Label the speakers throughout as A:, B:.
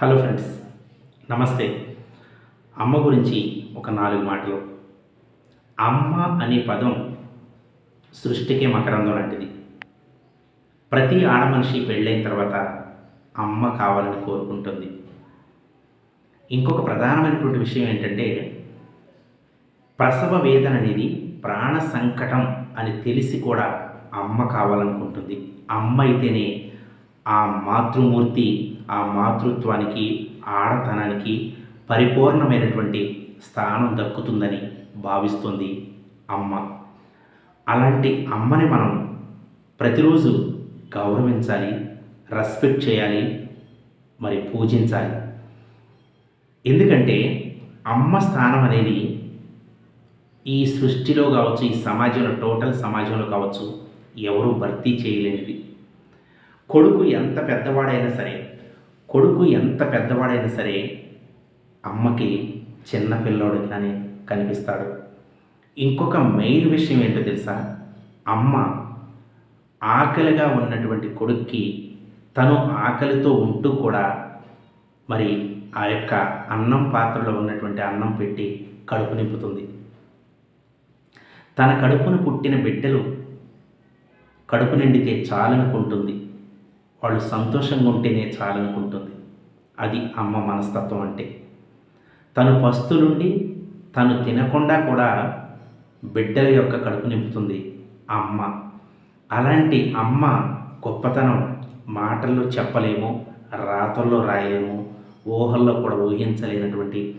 A: Hello friends నమస్తే. అమ్మ గురించి ఒక నాలుగు మాటలు. అమ్మ అనే పదం సృష్టికే మకరందం లాంటిది. ప్రతి ఆడమనిషి పెళ్ళైన తర్వాత అమ్మ కావాలని కోరుకుంటుంది. ఇంకొక ప్రధానమైనటువంటి విషయం ఏంటంటే ప్రసవ వేదన అనేది ప్రాణ సంకటం అని తెలిసి కూడా అమ్మ కావాలనుకుంటుంది. అమ్మ అయితేనే ఆ మాతృమూర్తి ఆ మాతృత్వానికి ఆడతనానికి పరిపూర్ణమైనటువంటి స్థానం దక్కుతుందని భావిస్తుంది అమ్మ. అలాంటి అమ్మని మనం ప్రతిరోజు గౌరవించాలి రెస్పెక్ట్ చేయాలి మరి పూజించాలి. ఎందుకంటే అమ్మ స్థానం అనేది ఈ సృష్టిలో కావచ్చు ఈ సమాజంలో టోటల్ సమాజంలో కావచ్చు ఎవరు భర్తీ చేయలేనిది. కొడుకు ఎంత పెద్దవాడైనా సరే కొడుకు ఎంత పెద్దవాడైనా సరే అమ్మకి చిన్న పిల్లోడుగానే కనిపిస్తాడు. ఇంకొక మెయిన్ విషయం ఏంటో తెలుసా? అమ్మ ఆకలిగా ఉన్నటువంటి కొడుక్కి తను ఆకలితో ఉంటూ కూడా మరి ఆ యొక్క అన్నం పాత్రలో ఉన్నటువంటి అన్నం పెట్టి కడుపు నింపుతుంది. తన కడుపును పుట్టిన బిడ్డలు కడుపు నిండితే చాలనుకుంటుంది. వాళ్ళు సంతోషంగా ఉంటేనే చాలనుకుంటుంది. అది అమ్మ మనస్తత్వం అంటే. తను పస్తులుండి తను తినకుండా కూడా బిడ్డల యొక్క కడుపు నింపుతుంది అమ్మ. అలాంటి అమ్మ గొప్పతనం మాటల్లో చెప్పలేము రాతల్లో రాయలేము ఊహల్లో కూడా ఊహించలేనటువంటి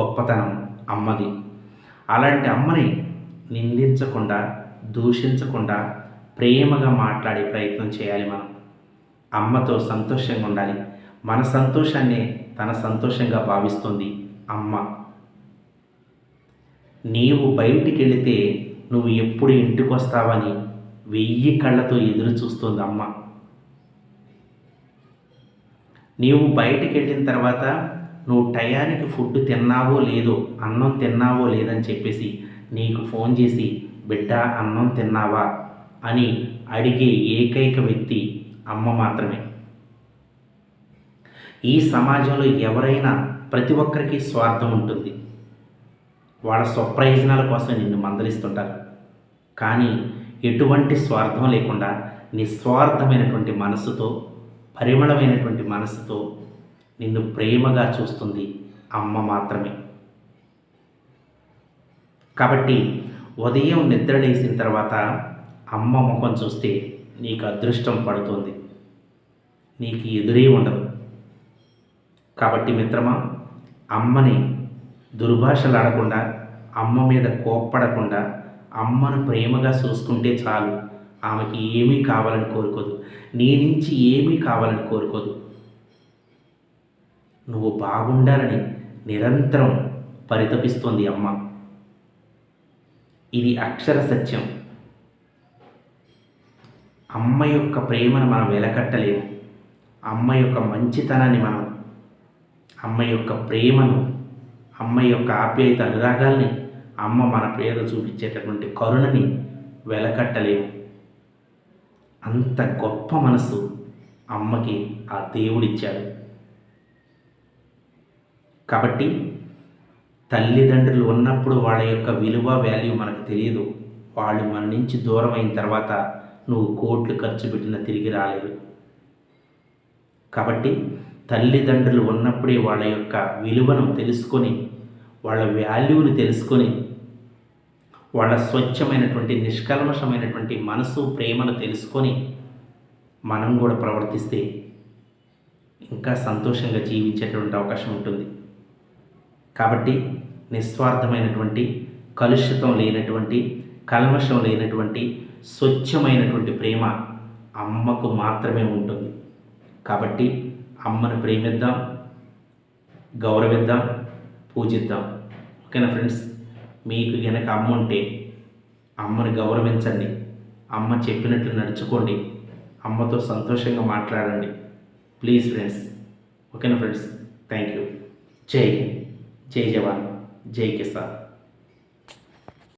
A: గొప్పతనం అమ్మది. అలాంటి అమ్మని నిందించకుండా దూషించకుండా ప్రేమగా మాట్లాడే ప్రయత్నం చేయాలి మనం. అమ్మతో సంతోషంగా ఉండాలి. మన సంతోషాన్ని తన సంతోషంగా భావిస్తుంది అమ్మ. నీవు బయటికి వెళితే నువ్వు ఎప్పుడు ఇంటికి వస్తావని వెయ్యి కళ్ళతో ఎదురు చూస్తుంది అమ్మ. నీవు బయటికి వెళ్ళిన తర్వాత నువ్వు టయానికి ఫుడ్ తిన్నావో లేదో అన్నం తిన్నావో లేదని చెప్పేసి నీకు ఫోన్ చేసి బిడ్డ అన్నం తిన్నావా? అని అడిగే ఏకైక వ్యక్తి అమ్మ మాత్రమే. ఈ సమాజంలో ఎవరైనా ప్రతి ఒక్కరికి స్వార్థం ఉంటుంది. వాళ్ళ స్వప్రయోజనాల కోసం నిన్ను మందలిస్తుంటారు. కానీ ఎటువంటి స్వార్థం లేకుండా నిస్వార్థమైనటువంటి మనసుతో పరిమళమైనటువంటి మనసుతో నిన్ను ప్రేమగా చూస్తుంది అమ్మ మాత్రమే. కాబట్టి ఉదయం నిద్ర లేసిన తర్వాత అమ్మ ముఖం చూస్తే నీకు అదృష్టం పడుతుంది. నీకు ఎదురే ఉండదు. కాబట్టి మిత్రమా అమ్మని దుర్భాషలాడకుండా అమ్మ మీద కోప్పడకుండా అమ్మను ప్రేమగా చూసుకుంటే చాలు. ఆమెకి ఏమీ కావాలని కోరుకోదు. నీ నుంచి ఏమీ కావాలని కోరుకోదు. నువ్వు బాగుండాలని నిరంతరం పరితపిస్తోంది అమ్మ. ఇది అక్షర సత్యం. అమ్మ యొక్క ప్రేమను మనం వెలకట్టలేము. అమ్మ యొక్క మంచితనాన్ని మనం అమ్మ యొక్క ప్రేమను అమ్మ యొక్క ఆప్యాయత అనురాగాల్ని అమ్మ మన పేద చూపించేటటువంటి కరుణని వెలకట్టలేము. అంత గొప్ప మనసు అమ్మకి ఆ దేవుడిచ్చాడు. కాబట్టి తల్లిదండ్రులు ఉన్నప్పుడు వాళ్ళ యొక్క విలువ వాల్యూ మనకు తెలియదు. వాళ్ళు మన నుంచి దూరం అయిన తర్వాత నువ్వు కోట్లు ఖర్చు పెట్టినా తిరిగి రాలేదు. కాబట్టి తల్లిదండ్రులు ఉన్నప్పుడే వాళ్ళ యొక్క విలువను తెలుసుకొని వాళ్ళ వాల్యూని తెలుసుకొని వాళ్ళ స్వచ్ఛమైనటువంటి నిష్కల్మషమైనటువంటి మనసు ప్రేమను తెలుసుకొని మనం కూడా ప్రవర్తిస్తే ఇంకా సంతోషంగా జీవించేటువంటి అవకాశం ఉంటుంది. కాబట్టి నిస్వార్థమైనటువంటి కలుషితం లేనటువంటి కల్మషం లేనటువంటి స్వచ్ఛమైనటువంటి ప్రేమ అమ్మకు మాత్రమే ఉంటుంది. కాబట్టి అమ్మను ప్రేమిద్దాం గౌరవిద్దాం పూజిద్దాం. ఓకేనా ఫ్రెండ్స్? మీకు గనక అమ్మ ఉంటే అమ్మని గౌరవించండి. అమ్మ చెప్పినట్లు నడుచుకోండి. అమ్మతో సంతోషంగా మాట్లాడండి. Please friends. ఓకేనా ఫ్రెండ్స్? Thank you. జై జై జవాన్. జై కిసాన్.